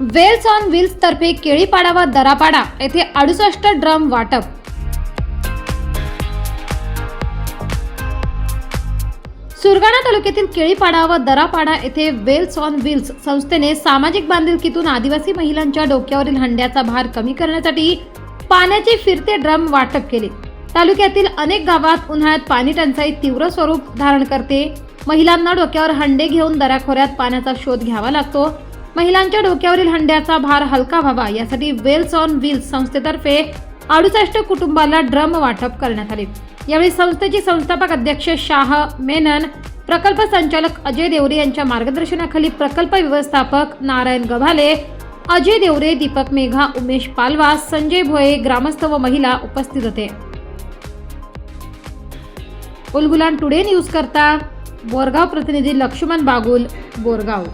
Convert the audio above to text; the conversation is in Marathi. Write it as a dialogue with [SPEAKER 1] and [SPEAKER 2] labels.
[SPEAKER 1] वेल्स ऑन व्हील्स तर्फे केळीपाडा व दरापाडा येथे अडुसष्ट ड्रम वाटप. सुरगाणा तालुक्यातील केळीपाडा व दरापाडा येथे वेल्स ऑन व्हील्स संस्थेने सामाजिक बांधिलकीतून आदिवासी महिलांच्या डोक्यावरील हंड्याचा भार कमी करण्यासाठी पाण्याचे फिरते ड्रम वाटप केले. तालुक्यातील अनेक गावात उन्हाळ्यात पाणी टंचाई तीव्र स्वरूप धारण करते. महिलांना डोक्यावर हंडे घेऊन दऱ्याखोऱ्यात पाण्याचा शोध घ्यावा लागतो. महिलांच्या डोक्यावरील हंड्याचा भार हलका व्हावा यासाठी वेल्स ऑन व्हील्स संस्थेतर्फे अडुसष्ट कुटुंबाला ड्रम वाटप करण्यात आले. यावेळी संस्थेचे संस्थापक अध्यक्ष शाह मेनन प्रकल्प संचालक अजय देवरे यांच्या मार्गदर्शनाखाली प्रकल्प व्यवस्थापक नारायण गव्हाले अजय देवरे दीपक मेघा उमेश पालवा संजय भोये ग्रामस्थ व महिला उपस्थित होते. उलगुलान टुडे न्यूज करता बोरगाव प्रतिनिधी लक्ष्मण बागुल बोरगाव.